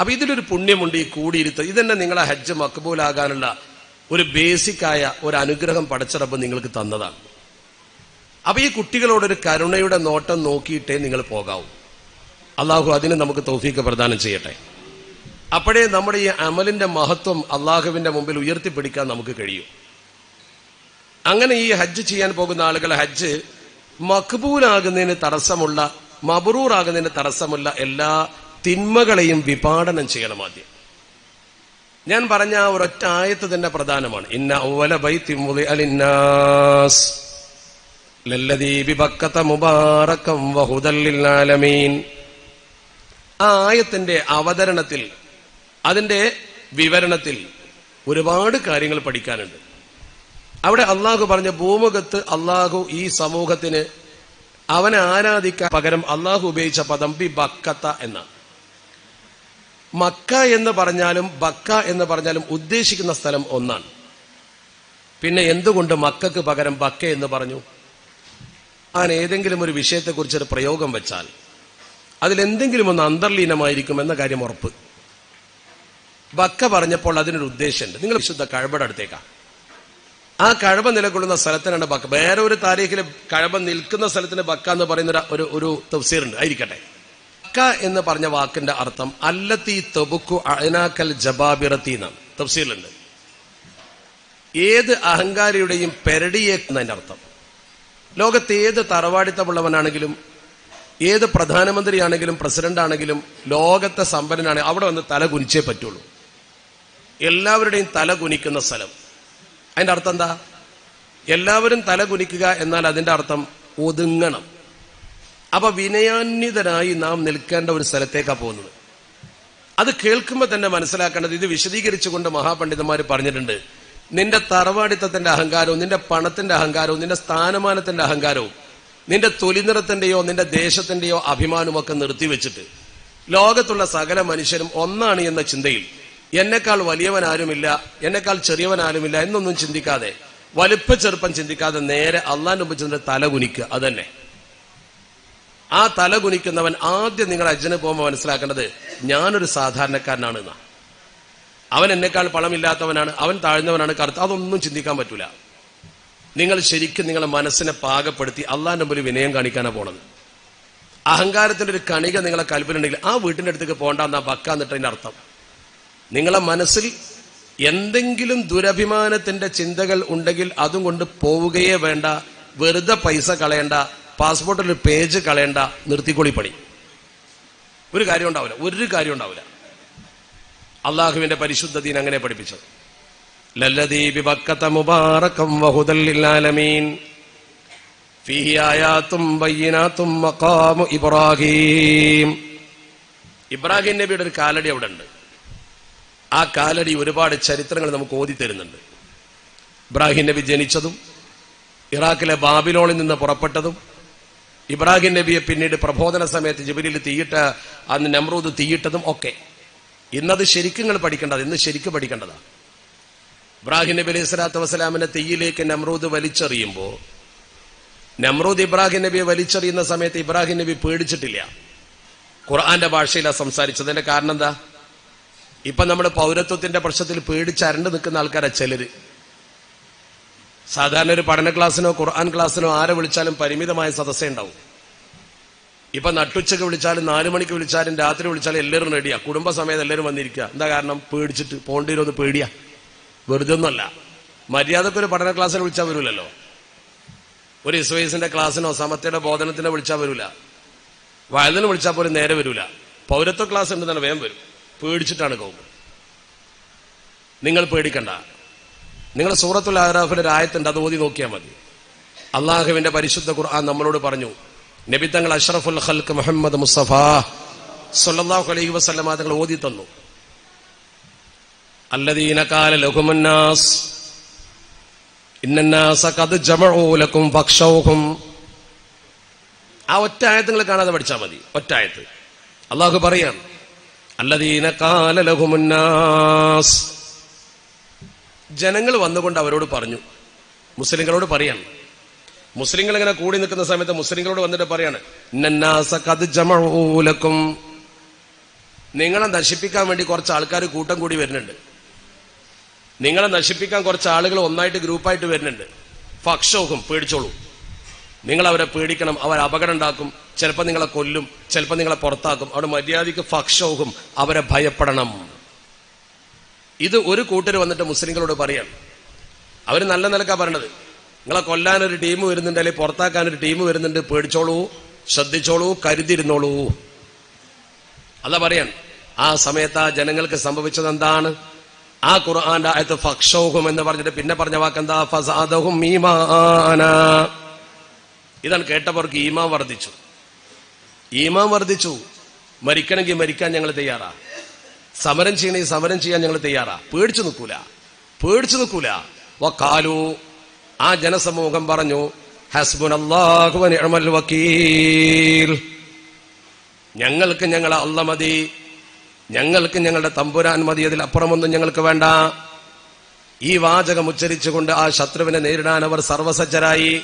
അപ്പൊ ഇതിലൊരു പുണ്യമുണ്ട് ഈ കൂടിയിരുത്ത് ഇതന്നെ നിങ്ങളെ ഹജ്ജ് മക്ബൂലാകാനുള്ള ഒരു ബേസിക്കായ ഒരു അനുഗ്രഹം പഠിച്ചറപ്പ് നിങ്ങൾക്ക് തന്നതാണ്. അപ്പൊ ഈ കുട്ടികളോടൊരു കരുണയുടെ നോട്ടം നോക്കിയിട്ടേ നിങ്ങൾ പോകാവൂ. അള്ളാഹു അതിന് നമുക്ക് തൗഫീക്ക് പ്രദാനം ചെയ്യട്ടെ. അപ്പോഴേ നമ്മുടെ ഈ അമലിന്റെ മഹത്വം അള്ളാഹുവിന്റെ മുമ്പിൽ ഉയർത്തിപ്പിടിക്കാൻ നമുക്ക് കഴിയും. അങ്ങനെ ഈ ഹജ്ജ് ചെയ്യാൻ പോകുന്ന ആളുകൾ ഹജ്ജ് മക്ബൂലാകുന്നതിന് തടസ്സമുള്ള മബറൂറാകുന്നതിന് തടസ്സമുള്ള എല്ലാ തിന്മകളെയും വിപാടനം ചെയ്യണം ആദ്യം. ഞാൻ പറഞ്ഞ ആ ഒരൊറ്റ ആയത്ത് തന്നെ പ്രധാനമാണ്. ഇന്ന ഔവല ബൈ മുദിഅ അലിന്നാസ്. ലല്ലദീ ബിബക്കത മുബാറകം വഹുദല്ലിൽ ലിൽആലമീൻ ആ ആയത്തിന്റെ അവതരണത്തിൽ അതിന്റെ വിവരണത്തിൽ ഒരുപാട് കാര്യങ്ങൾ പഠിക്കാനുണ്ട്. അവിടെ അള്ളാഹു പറഞ്ഞ ഭൂമുഖത്ത് അള്ളാഹു ഈ സമൂഹത്തിന് അവനെ ആരാധിക്കാൻ പകരം അള്ളാഹു ഉപയോഗിച്ച പദം ബി ബക്കത്ത എന്നാണ്. മക്ക എന്ന് പറഞ്ഞാലും ബക്ക എന്ന് പറഞ്ഞാലും ഉദ്ദേശിക്കുന്ന സ്ഥലം ഒന്നാണ്. പിന്നെ എന്തുകൊണ്ട് മക്കക്ക് പകരം ബക്ക എന്ന് പറഞ്ഞു? അങ്ങനെ ഏതെങ്കിലും ഒരു വിഷയത്തെക്കുറിച്ച് ഒരു പ്രയോഗം വെച്ചാൽ അതിലെന്തെങ്കിലും ഒന്ന് അന്തർലീനമായിരിക്കും എന്ന കാര്യം ഉറപ്പ്. ബക്ക പറഞ്ഞപ്പോൾ അതിനൊരു ഉദ്ദേശമുണ്ട്. നിങ്ങൾ വിശുദ്ധ കഴബയുടെ അടുത്തേക്കാ. ആ കഴബ നിലകൊള്ളുന്ന സ്ഥലത്തിനാണ് ബക്ക. വേറെ ഒരു താരീഖിൽ കഴബ നിൽക്കുന്ന സ്ഥലത്തിന് ബക്ക എന്ന് പറയുന്ന ഒരു- ഒരു ഒരു തഫ്സീറുണ്ട്. ആയിരിക്കട്ടെ. ബക്ക എന്ന് പറഞ്ഞ വാക്കിന്റെ അർത്ഥം അല്ലത്തി തൊബുക്കു അയനാക്കൽ ജബാബിറത്തി എന്നാണ് തഫ്സീലുണ്ട് ഏത് അഹങ്കാരിയുടെയും പെരടിയെ എന്നതിന്റെ അർത്ഥം. ലോകത്ത് ഏത് തറവാടിത്തമുള്ളവനാണെങ്കിലും ഏത് പ്രധാനമന്ത്രിയാണെങ്കിലും പ്രസിഡന്റ് ആണെങ്കിലും ലോകത്തെ സമ്പന്നനാണെങ്കിൽ അവിടെ വന്ന് തല കുനിച്ചേ പറ്റുള്ളൂ. എല്ലാവരുടെയും തല കുനിക്കുന്ന സ്ഥലം. അതിന്റെ അർത്ഥം എന്താ? എല്ലാവരും തല കുനിക്കുക എന്നാൽ അതിന്റെ അർത്ഥം ഒതുങ്ങണം. അപ്പൊ വിനയാന്വിതനായി നാം നിൽക്കേണ്ട ഒരു സ്ഥലത്തേക്കാ പോകുന്നത്. അത് കേൾക്കുമ്പോൾ തന്നെ മനസ്സിലാക്കേണ്ടത് ഇത് വിശദീകരിച്ചുകൊണ്ട് മഹാപണ്ഡിതന്മാർ പറഞ്ഞിട്ടുണ്ട്. നിന്റെ തറവാടിത്തത്തിന്റെ അഹങ്കാരവും നിന്റെ പണത്തിന്റെ അഹങ്കാരവും നിന്റെ സ്ഥാനമാനത്തിന്റെ അഹങ്കാരവും നിന്റെ തൊലിനിറത്തിന്റെയോ നിന്റെ ദേശത്തിന്റെയോ അഭിമാനവും ഒക്കെ നിർത്തിവെച്ചിട്ട് ലോകത്തുള്ള സകല മനുഷ്യരും ഒന്നാണ് എന്ന ചിന്തയിൽ എന്നെക്കാൾ വലിയവൻ ആരുമില്ല എന്നെക്കാൾ ചെറിയവൻ ആരുമില്ല എന്നൊന്നും ചിന്തിക്കാതെ വലുപ്പ ചെറുപ്പം ചിന്തിക്കാതെ നേരെ അള്ളാൻ മുമ്പ് ചെന്ന് തല കുനിക്കുക. അതന്നെ. ആ തല കുനിക്കുന്നവൻ ആദ്യം നിങ്ങൾ അജ്ജന് പോകുമ്പോൾ മനസ്സിലാക്കേണ്ടത് ഞാനൊരു സാധാരണക്കാരനാണ് എന്നാ. അവൻ എന്നെക്കാൾ പണമില്ലാത്തവനാണ് അവൻ താഴ്ന്നവനാണ് കറുത്ത അതൊന്നും ചിന്തിക്കാൻ പറ്റൂല. നിങ്ങൾ ശരിക്കും നിങ്ങളെ മനസ്സിനെ പാകപ്പെടുത്തി അള്ളാന്റെ മുമ്പിൽ വിനയം കാണിക്കാനാണ് പോണത്. അഹങ്കാരത്തിന്റെ ഒരു കണിക നിങ്ങളെ കൽപ്പനുണ്ടെങ്കിൽ ആ വീട്ടിന്റെ അടുത്തേക്ക് പോകണ്ടെന്നാ ബക്കാന്നിട്ടതിന്റെ അർത്ഥം. നിങ്ങളെ മനസ്സിൽ എന്തെങ്കിലും ദുരഭിമാനത്തിന്റെ ചിന്തകൾ ഉണ്ടെങ്കിൽ അതും കൊണ്ട് പോവുകയേ വേണ്ട വെറുതെ പൈസ കളയണ്ട പാസ്പോർട്ടിൽ പേജ് കളയണ്ട നിർത്തിക്കൊളി പണി ഒരു കാര്യം ഉണ്ടാവില്ല. ഒരു കാര്യം ഉണ്ടാവില്ല. അള്ളാഹുവിന്റെ പരിശുദ്ധ ദീൻ അങ്ങനെ പഠിപ്പിച്ചത്. ഇബ്രാഹീം. ഇബ്രാഹിം നബിയുടെ ഒരു കാലടി അവിടെ ഉണ്ട് ആ കാലടി ഒരുപാട് ചരിത്രങ്ങൾ നമുക്ക് ഓതി തരുന്നുണ്ട്. ഇബ്രാഹിം നബി ജനിച്ചതും ഇറാഖിലെ ബാബിലോണിൽ നിന്ന് പുറപ്പെട്ടതും ഇബ്രാഹിം നബിയെ പിന്നീട് പ്രബോധന സമയത്ത് ജബലിൽ തീയിട്ട് അന്ന് നമ്രൂദ് തീയിട്ടതും ഒക്കെ. ഇന്നത് ശരിക്കും നിങ്ങൾ പഠിക്കേണ്ടത് ഇന്ന് ശരിക്കും പഠിക്കേണ്ടതാണ്. ഇബ്രാഹിം നബി അലൈഹി സ്വലാത്തു വസ്സലാമിനെ തീയിലേക്ക് നമ്രൂദ് വലിച്ചെറിയുമ്പോൾ നമ്രൂദ് ഇബ്രാഹിം നബിയെ വലിച്ചെറിയുന്ന സമയത്ത് ഇബ്രാഹിം നബി പേടിച്ചിട്ടില്ല. ഖുർആന്റെ ഭാഷയിലാണ് സംസാരിച്ചതിന്റെ കാരണം എന്താ? ഇപ്പൊ നമ്മുടെ പൗരത്വത്തിന്റെ പ്രശ്നത്തിൽ പേടിച്ചരണ്ട് നിൽക്കുന്ന ആൾക്കാരാ ചിലര്. സാധാരണ ഒരു പഠന ക്ലാസ്സിനോ ഖുർആൻ ക്ലാസ്സിനോ ആരെ വിളിച്ചാലും പരിമിതമായ സദസ്സേ ഉണ്ടാവും. ഇപ്പൊ നട്ടുച്ചക്ക് വിളിച്ചാലും നാലു മണിക്ക് വിളിച്ചാലും രാത്രി വിളിച്ചാലും എല്ലാവരും റെഡിയാ. കുടുംബസമേതം എല്ലാവരും വന്നിരിക്കുക. എന്താ കാരണം? പേടിച്ചിട്ട്. പോണ്ടിരുന്ന് പേടിയാ. വെറുതെ ഒന്നല്ല മര്യാദയ്ക്ക് ഒരു പഠന ക്ലാസ്സിന് വിളിച്ചാൽ വരൂലല്ലോ. ഒരു ഇസ്വൈസിന്റെ ക്ലാസ്സിനോ സമത്തയുടെ ബോധനത്തിനോ വിളിച്ചാൽ വരൂല. വയലിന് വിളിച്ചാൽ പോലും നേരെ വരൂല. പൗരത്വ ക്ലാസ് ഉണ്ട് തന്നെ വേഗം വരും. പേടിച്ചിട്ടാണ് കൗമ നിങ്ങൾ പേടിക്കണ്ട. നിങ്ങൾ സൂറത്തുൽ ആറാഫിൽ ഒരു അത് ഓതി നോക്കിയാൽ മതി. അള്ളാഹുവിന്റെ പരിശുദ്ധ ഖുർആൻ നമ്മളോട് പറഞ്ഞു നബി തങ്ങൾ അഷ്റഫുൽ ഖൽക്ക് മുഹമ്മദ് മുസ്തഫ സല്ലല്ലാഹു അലൈഹി വസല്ലമ തങ്ങൾ ഓതി തന്നു. അല്ലദീനകാല ജമഉ ലക്കും ആ ഒറ്റ ആയത്ത് നിങ്ങൾ കാണാതെ പഠിച്ചാൽ മതി ഒറ്റ ആയത്ത്. അള്ളാഹു പറയാം അല്ലദീന കാല ലഹുമുന്നാസ് ജനങ്ങൾ വന്നുകൊണ്ട് അവരോട് പറഞ്ഞു. മുസ്ലിങ്ങളോട് പറയാണ്. മുസ്ലിങ്ങൾ ഇങ്ങനെ കൂടി നിൽക്കുന്ന സമയത്ത് മുസ്ലിങ്ങളോട് വന്നിട്ട് പറയാണ് "ഇന്നന്നാസ ഖദ് ജമഉ ലക്കും. നിങ്ങളെ നശിപ്പിക്കാൻ വേണ്ടി കുറച്ച് ആൾക്കാർ കൂട്ടം കൂടി വരുന്നുണ്ട്. നിങ്ങളെ നശിപ്പിക്കാൻ കുറച്ച് ആളുകൾ ഒന്നായിട്ട് ഗ്രൂപ്പായിട്ട് വരുന്നുണ്ട്. ഫക്ഷോഹും പേടിച്ചോളൂ. നിങ്ങൾ അവരെ പേടിക്കണം അവർ അപകടം ഉണ്ടാക്കും. ചിലപ്പോൾ നിങ്ങളെ കൊല്ലും ചിലപ്പോൾ നിങ്ങളെ പുറത്താക്കും. അവിടെ മര്യാദയ്ക്ക് ഫക്ഷോഹും അവരെ ഭയപ്പെടണം. ഇത് ഒരു കൂട്ടർ വന്നിട്ട് മുസ്ലിങ്ങളോട് പറയാണ്. അവർ നല്ല നിലക്കാ പറയണത്. നിങ്ങളെ കൊല്ലാൻ ഒരു ടീം വരുന്നുണ്ട് അല്ലെങ്കിൽ പുറത്താക്കാൻ ഒരു ടീം വരുന്നുണ്ട് പേടിച്ചോളൂ ശ്രദ്ധിച്ചോളൂ കരുതിരുന്നോളൂ അല്ല പറയാൻ ആ സമയത്ത് ആ ജനങ്ങൾക്ക് സംഭവിച്ചത് എന്താണ്? ആ ഖുർആന്റെ ആയത്ത് ഫക്ഷോഹും എന്ന് പറഞ്ഞിട്ട് പിന്നെ പറഞ്ഞ വാക്കെന്താ ഫസാദഹും ഈമാന. ഇതാണ് കേട്ടവർക്ക് ഈമാൻ വർദ്ധിച്ചു. ഈമാൻ വർദ്ധിച്ചു. മരിക്കണമെങ്കിൽ മരിക്കാൻ ഞങ്ങൾ തയ്യാറാ സമരം ചെയ്യണേ സമരം ചെയ്യാൻ ഞങ്ങൾ തയ്യാറാ. പേടിച്ചു നിൽക്കൂല. പേടിച്ചു നിൽക്കൂല. വക്കാലു ആ ജനസമൂഹം പറഞ്ഞു നിഅമൽ വക്കീൽ. ഞങ്ങൾക്ക് ഞങ്ങളെ അല്ല മതി. ഞങ്ങൾക്ക് ഞങ്ങളുടെ തമ്പുരാൻ മതി. അപ്പുറമൊന്നും ഞങ്ങൾക്ക് വേണ്ട. ഈ വാചകം ഉച്ചരിച്ചുകൊണ്ട് ആ ശത്രുവിനെ നേരിടാൻ അവർ സർവസജ്ജരായി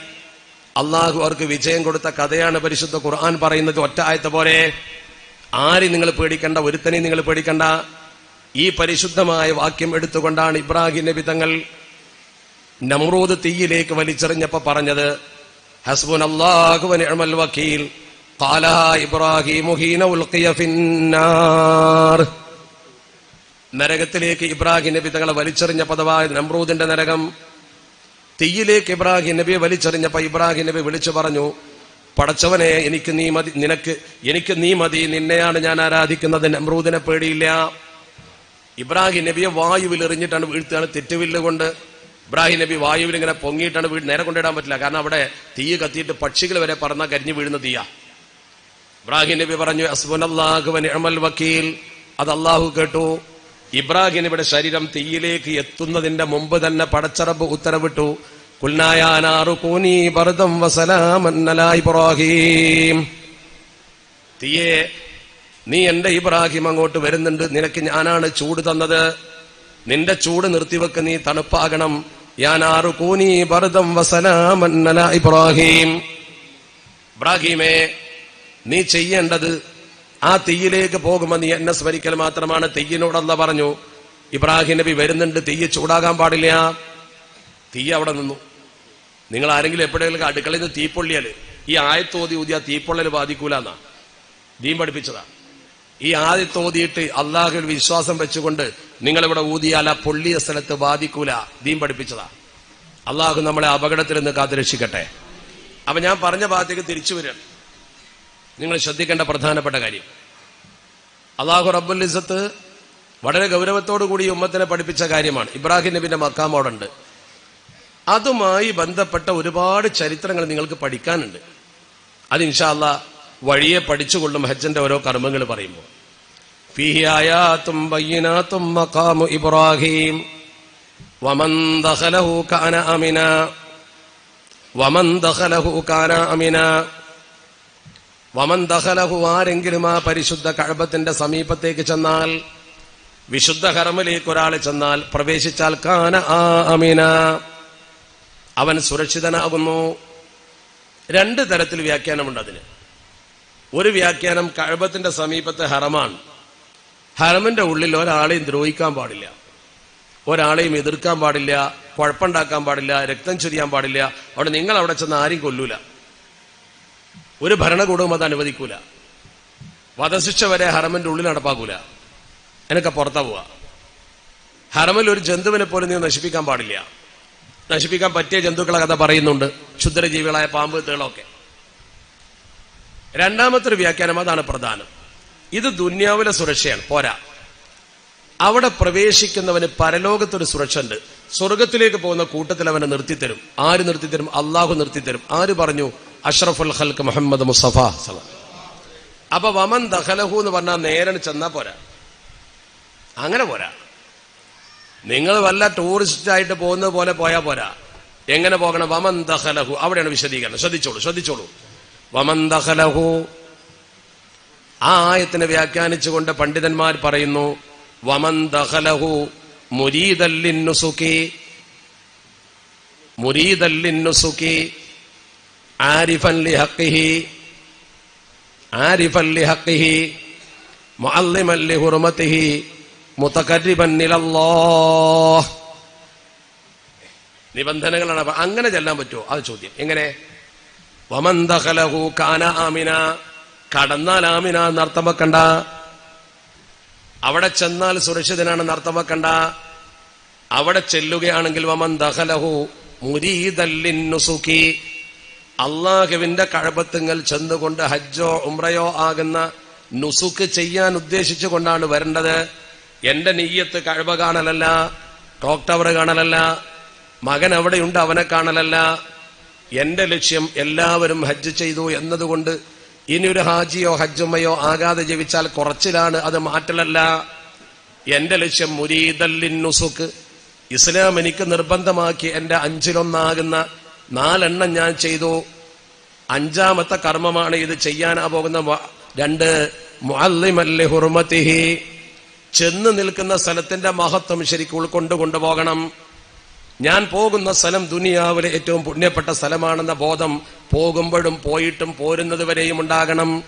അള്ളാഹു അവർക്ക് വിജയം കൊടുത്ത കഥയാണ് പരിശുദ്ധ ഖുർആൻ പറയുന്നത് ഒറ്റ ആയത്തെ പോലെ. ആരും നിങ്ങൾ പേടിക്കണ്ട ഒരുത്തനെയും നിങ്ങൾ പേടിക്കണ്ട ഈ പരിശുദ്ധമായ വാക്യം എടുത്തുകൊണ്ടാണ് ഇബ്രാഹിം നബി തങ്ങൾ നമ്രൂദ് തീയിലേക്ക് വലിച്ചെറിഞ്ഞപ്പോ പറഞ്ഞത് ഹസ്ബുൻ അള്ളാഹു നിഅമൽ വക്കീൽ قالها إبراهيم حين ألقي في النار നരകത്തിലേക്ക് ഇബ്രാഹിം നബി തങ്ങളെ വലിച്ചെറിഞ്ഞ പദവായ നമ്രൂദിന്റെ നരകം തീയിലേക്ക് ഇബ്രാഹിം നബിയെ വലിച്ചെറിഞ്ഞപ്പോ ഇബ്രാഹിം നബി വിളിച്ചു പറഞ്ഞു പടച്ചവനെ എനിക്ക് നീ മതി നിനക്ക് എനിക്ക് നീ മതി നിന്നെയാണ് ഞാൻ ആരാധിക്കുന്നത്. നമ്രൂദിനെ പേടിയില്ല. ഇബ്രാഹിം നബിയെ വായുവിൽ എറിഞ്ഞിട്ടാണ് വീഴ്ത്തുകയാണ് തെറ്റുവില്ല കൊണ്ട്. ഇബ്രാഹിം നബി വായുവിൽ ഇങ്ങനെ പൊങ്ങിയിട്ടാണ് വീട് നേരെ കൊണ്ടിടാൻ പറ്റില്ല. കാരണം അവിടെ തീ കത്തിയിട്ട് പക്ഷികൾ വരെ പറന്ന കരിഞ്ഞു വീഴുന്ന തീയാ. ഇബ്രാഹിം നബി പറഞ്ഞു അസ്ബുനല്ലാഹുവൻ വക്കീൽ. അത് അള്ളാഹു കേട്ടു. ഇബ്രാഹിം നബിയുടെ ശരീരം തീയിലേക്ക് എത്തുന്നതിന്റെ മുമ്പ് തന്നെ പടച്ചറബ് ഉത്തരവിട്ടു. ഇബ്രാഹിം തീയെ നീ എന്റെ ഇബ്രാഹിം അങ്ങോട്ട് വരുന്നുണ്ട്. നിനക്ക് ഞാനാണ് ചൂട് തന്നത്. നിന്റെ ചൂട് നിർത്തിവെക്ക് നീ തണുപ്പാകണം. യാനാറു കൂനി ഭരതം വസനാമന്നല ഇബ്രാഹിം. ഇബ്രാഹിമേ നീ ചെയ്യേണ്ടത് ആ തീയിലേക്ക് പോകുമ്പോൾ നീ എന്നെ സ്മരിക്കൽ മാത്രമാണ്. തീയിനോടല്ല പറഞ്ഞു. ഇബ്രാഹിം നബി വരുന്നുണ്ട്. തീയെ ചൂടാകാൻ പാടില്ല. തീ അവിടെ നിന്നു. നിങ്ങൾ ആരെങ്കിലും എപ്പോഴെങ്കിലും അടുക്കളയിൽ നിന്ന് തീപ്പൊള്ളിയാൽ ഈ ആയത്തോതി ഊതിയ തീപ്പൊള്ളൽ ബാധിക്കൂല എന്നാ ദീൻ പഠിപ്പിച്ചതാ. ഈ ആദ്യത്തോതിയിട്ട് അള്ളാഹുൽ വിശ്വാസം വെച്ചുകൊണ്ട് നിങ്ങളിവിടെ ഊതിയാൽ ആ പൊള്ളിയ സ്ഥലത്ത് ബാധിക്കൂല. ദീൻ പഠിപ്പിച്ചതാ. അള്ളാഹു നമ്മളെ അപകടത്തിൽ നിന്ന് കാത്തുരക്ഷിക്കട്ടെ. അപ്പൊ ഞാൻ പറഞ്ഞ ഭാഗത്തേക്ക് തിരിച്ചു വരിക നിങ്ങൾ ശ്രദ്ധിക്കേണ്ട പ്രധാനപ്പെട്ട കാര്യം. അള്ളാഹു റബ്ബുൽ ഇസത്ത് വളരെ ഗൗരവത്തോടു കൂടി ഉമ്മത്തിനെ പഠിപ്പിച്ച കാര്യമാണ്. ഇബ്രാഹിം നബിന്റെ മക്കാമോടുണ്ട് അതുമായി ബന്ധപ്പെട്ട ഒരുപാട് ചരിത്രങ്ങൾ നിങ്ങൾക്ക് പഠിക്കാനുണ്ട്. അത് ഇൻഷാല്ല വഴിയെ പഠിച്ചുകൊള്ളും ഹജ്ജന്റെ ഓരോ കർമ്മങ്ങൾ പറയുമ്പോൾ. ഫീഹി ആയാത്തും ബയ്യിനാത്തും മഖാമു ഇബ്രാഹിം. വമൻ ദഖലഹു കാന വമൻ ദഖലഹു കാന വമൻ ആരെങ്കിലും ആ പരിശുദ്ധ കഴബത്തിന്റെ സമീപത്തേക്ക് ചെന്നാൽ വിശുദ്ധ ഹറമിലേക്ക് ഒരാൾ ചെന്നാൽ പ്രവേശിച്ചാൽ കാന ആ അമീന. അവൻ സുരക്ഷിതനാകുന്നു. രണ്ട് തരത്തിൽ വ്യാഖ്യാനമുണ്ട് അതിന്. ഒരു വ്യാഖ്യാനം കഴബത്തിന്റെ സമീപത്തെ ഹറമാണ്. ഹറമിന്റെ ഉള്ളിൽ ഒരാളെയും ദ്രോഹിക്കാൻ പാടില്ല. ഒരാളെയും എതിർക്കാൻ പാടില്ല കുഴപ്പമുണ്ടാക്കാൻ പാടില്ല രക്തം ചൊരിയാൻ പാടില്ല. അവിടെ നിങ്ങൾ അവിടെ ചെന്ന് ആരെയും കൊല്ലൂല. ഒരു ഭരണകൂടവും അത് അനുവദിക്കൂല. വധശിക്ഷ വരെ ഹറമിന്റെ ഉള്ളിൽ നടപ്പാക്കൂല. എന്നൊക്കെ പുറത്താ പോവാ. ഹറമിൽ ഒരു ജന്തുവിനെ പോലും നീ നശിപ്പിക്കാൻ പാടില്ല. നശിപ്പിക്കാൻ പറ്റിയ ജന്തുക്കളെ കഥ പറയുന്നുണ്ട്. ക്ഷുദ്രജീവികളായ പാമ്പ് തേളൊക്കെ. രണ്ടാമത്തെ വ്യാഖ്യാനം അതാണ് പ്രധാനം. ഇത് ദുന്യാവിലെ സുരക്ഷയാണ്. പോരാ. അവിടെ പ്രവേശിക്കുന്നവന് പരലോകത്തൊരു സുരക്ഷ ഉണ്ട് സ്വർഗത്തിലേക്ക് പോകുന്ന കൂട്ടത്തിൽ അവനെ നിർത്തിത്തരും. ആര് നിർത്തിത്തരും? അള്ളാഹു നിർത്തിത്തരും. ആര് പറഞ്ഞു? അഷ്റഫുൽ ഹൽക്ക് മുഹമ്മദ് മുസഫ അപ്പൊ വമൻ ദഹലഹു എന്ന് പറഞ്ഞാൽ നേരെ ചെന്നാ പോരാ. അങ്ങനെ പോരാ. നിങ്ങൾ വല്ല ടൂറിസ്റ്റ് ആയിട്ട് പോകുന്നത് പോലെ പോയാ പോരാ. എങ്ങനെ പോകണം? വമന്തഹലഹു അവിടെയാണ് വിശദീകരണം. ശ്രദ്ധിച്ചോളൂ ശ്രദ്ധിച്ചോളൂ. വമന്തഹലഹു ആ ആയത്തിനെ വ്യാഖ്യാനിച്ചുകൊണ്ട് പണ്ഡിതന്മാർ പറയുന്നു വമൻ ദഹലഹു മുരീദല്ലിന്നുസുഖി മുരീദല്ലിന്നുസുക്കി ആരിഫൻ ലിഹഖിഹി. ആരിഫൻ ലിഹഖിഹി. മുഅല്ലിമൻ ലിഹുർമതിഹി മുതഖർരിബൻ ഇലല്ലാഹ് നിബന്ധനകളാണ് അങ്ങനെ ചെല്ലാൻ പറ്റുമോ അത് ചോദ്യം. എങ്ങനെ? വമന്തഹലഹു കാന ആമിന. കടന്നാൽ ആമിന എന്നർത്ഥം വെക്കണ്ട. അവിടെ ചെന്നാൽ സുരക്ഷിതനാണ് അർത്ഥം വെക്കണ്ട. അവിടെ ചെല്ലുകയാണെങ്കിൽ വമന്തഹലഹു ദഖലഹു മുരീദല്ലിന്നുസുക്കി അള്ളാഹുവിന്റെ കഴപത്തുങ്ങൾ ചെന്നുകൊണ്ട് ഹജ്ജോ ഉമ്രയോ ആകുന്ന നുസുക്ക് ചെയ്യാൻ ഉദ്ദേശിച്ചു ഉദ്ദേശിച്ചുകൊണ്ടാണ് വരേണ്ടത്. എന്റെ നെയ്യത്ത് കഴവ കാണലല്ല ടോക്ക് ടവർ കാണലല്ല മകൻ അവിടെയുണ്ട് അവനെ കാണലല്ല. എന്റെ ലക്ഷ്യം എല്ലാവരും ഹജ്ജ് ചെയ്തു എന്നതുകൊണ്ട് ഇനി ഒരു ഹാജിയോ ഹജ്ജുമ്മയോ ആകാതെ ജീവിച്ചാൽ കുറച്ചിലാണ് അത് മാറ്റലല്ല. എന്റെ ലക്ഷ്യം മുരീദല്ലിൻ നുസുക്ക് ഇസ്ലാം എനിക്ക് നിർബന്ധമാക്കി എന്റെ അഞ്ചിലൊന്നാകുന്ന നാലെണ്ണം ഞാൻ ചെയ്തു. അഞ്ചാമത്തെ കർമ്മമാണ് ഇത് ചെയ്യാനാ പോകുന്ന രണ്ട് മുഅല്ലിമല്ലി ഹുർമത്തിഹി ചെന്ന് നിൽക്കുന്ന സ്ഥലത്തിന്റെ മഹത്വം ശരിക്കും ഉൾക്കൊണ്ട് കൊണ്ടുപോകണം. ഞാൻ പോകുന്ന സ്ഥലം ദുനിയാവിലെ ഏറ്റവും പുണ്യപ്പെട്ട സ്ഥലമാണെന്ന ബോധം പോകുമ്പോഴും പോയിട്ടും പോരുന്നത് വരെയും ഉണ്ടാകണം.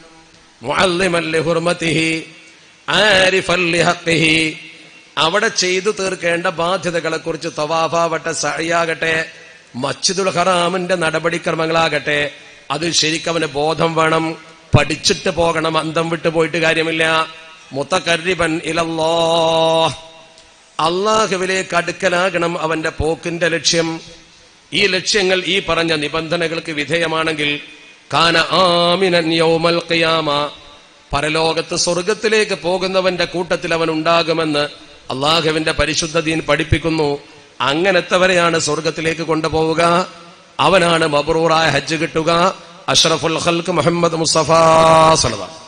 അവിടെ ചെയ്തു തീർക്കേണ്ട ബാധ്യതകളെ കുറിച്ച് തവാഫാവട്ടെ സഴിയാകട്ടെ മസ്ജിദുൽ ഹറാമിന്റെ നടപടിക്രമങ്ങളാകട്ടെ അത് ശരിക്കവന് ബോധം വേണം. പഠിച്ചിട്ട് പോകണം അന്തം വിട്ടു പോയിട്ട് കാര്യമില്ല. മുത്തകരിബൻ ഇലല്ലോ അള്ളാഹുവിലേക്ക് അടുക്കലാകണം അവന്റെ പോക്കിന്റെ ലക്ഷ്യം. ഈ ലക്ഷ്യങ്ങൾ ഈ പറഞ്ഞ നിബന്ധനകൾക്ക് വിധേയമാണെങ്കിൽ കാന ആമിനൻ യൗമൽ ഖിയാമ. പരലോകത്ത് സ്വർഗത്തിലേക്ക് പോകുന്നവന്റെ കൂട്ടത്തിൽ അവൻ ഉണ്ടാകുമെന്ന് അള്ളാഹുവിന്റെ പരിശുദ്ധ ദീൻ പഠിപ്പിക്കുന്നു. അങ്ങനത്തെവരെയാണ് സ്വർഗത്തിലേക്ക് കൊണ്ടുപോവുക. അവനാണ് മബ്രൂറായ ഹജ്ജ് കിട്ടുക. അഷ്റഫുൽ ഹൽക്ക് മുഹമ്മദ് മുസ്തഫ സലത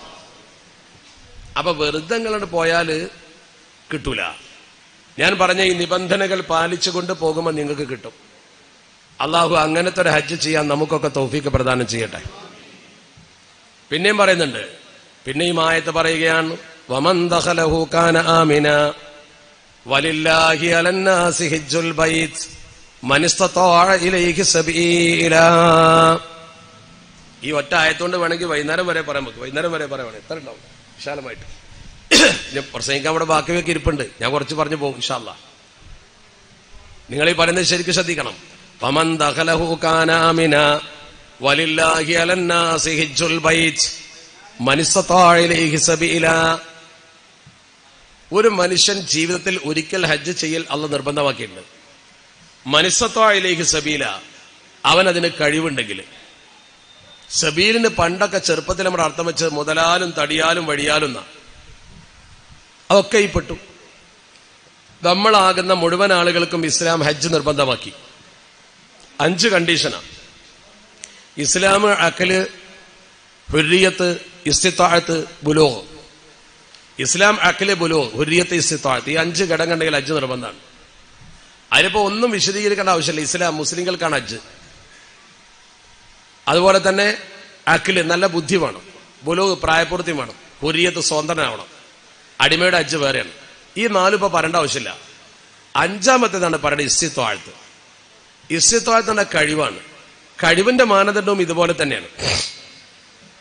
അപ്പൊ വെറുതെ അങ്ങോട്ട് പോയാൽ കിട്ടൂല. ഞാൻ പറഞ്ഞ ഈ നിബന്ധനകൾ പാലിച്ചുകൊണ്ട് പോകുമ്പോൾ നിങ്ങൾക്ക് കിട്ടും. അള്ളാഹു അങ്ങനത്തെ ഒരു ഹജ്ജ് ചെയ്യാൻ നമുക്കൊക്കെ തൗഫീക്ക് പ്രദാനം ചെയ്യട്ടെ. പിന്നെയും പറയുന്നുണ്ട്. പിന്നെയും ആയത്ത് പറയുകയാണ് ഈ ഒറ്റ ആയത്തോണ്ട് വേണമെങ്കിൽ വൈകുന്നേരം വരെ പറയാൻ പറ്റും. വൈകുന്നേരം വരെ പറയാം എത്ര ഉണ്ടാവും? വിശാലമായിട്ട്. ഞാൻ പ്രസംഗിക്കാൻ അവിടെ ബാക്കി വെക്കി ഇരിപ്പുണ്ട്. ഞാൻ കുറച്ച് പറഞ്ഞു പോകും വിശാല നിങ്ങൾ ഈ പറയുന്നത് ശരിക്കും ശ്രദ്ധിക്കണം. ഒരു മനുഷ്യൻ ജീവിതത്തിൽ ഒരിക്കൽ ഹജ്ജ് ചെയ്യൽ അല്ല നിർബന്ധമാക്കിയിട്ടുണ്ട്. മനസ്സത്വായിലേക്ക് സബീല. അവൻ അതിന് കഴിവുണ്ടെങ്കിൽ സബീലിന് പണ്ടൊക്കെ ചെറുപ്പത്തിൽ നമ്മുടെ അർത്ഥം വെച്ച് മുതലാലും തടിയാലും വഴിയാലും എന്നാ അതൊക്കെ ഈ പെട്ടു. നമ്മളാകുന്ന മുഴുവൻ ആളുകൾക്കും ഇസ്ലാം ഹജ്ജ് നിർബന്ധമാക്കി. അഞ്ച് കണ്ടീഷനാണ് ഇസ്ലാം അക്കൽ ഹുരിയത്ത് ഇസ്തിത്താഴത്ത് ബുലോ ഇസ്ലാം അക്കൽ ബുലോ ഹുരിയത്ത് ഇസ്തിത്താഴത്ത് ഈ അഞ്ച് ഘടകം ഉണ്ടെങ്കിൽ ഹജ്ജ് നിർബന്ധമാണ്. അതിലിപ്പോ ഒന്നും വിശദീകരിക്കേണ്ട ആവശ്യമില്ല. ഇസ്ലാം മുസ്ലിങ്ങൾക്കാണ് ഹജ്ജ്. അതുപോലെ തന്നെ അക്കിൽ നല്ല ബുദ്ധി വേണം. ബുലോഗ് പ്രായപൂർത്തി വേണം. ഹുരിയത്ത് സ്വതന്ത്രനാവണം. അടിമയുടെ അജ്ജ് വേറെയാണ്. ഈ നാലിപ്പോ പറയേണ്ട ആവശ്യമില്ല. അഞ്ചാമത്തേതാണ് പറയുന്നത് ഇസ്തിത്വാഴ്ത്ത്. എന്ന കഴിവാണ്. കഴിവിന്റെ മാനദണ്ഡവും ഇതുപോലെ തന്നെയാണ്.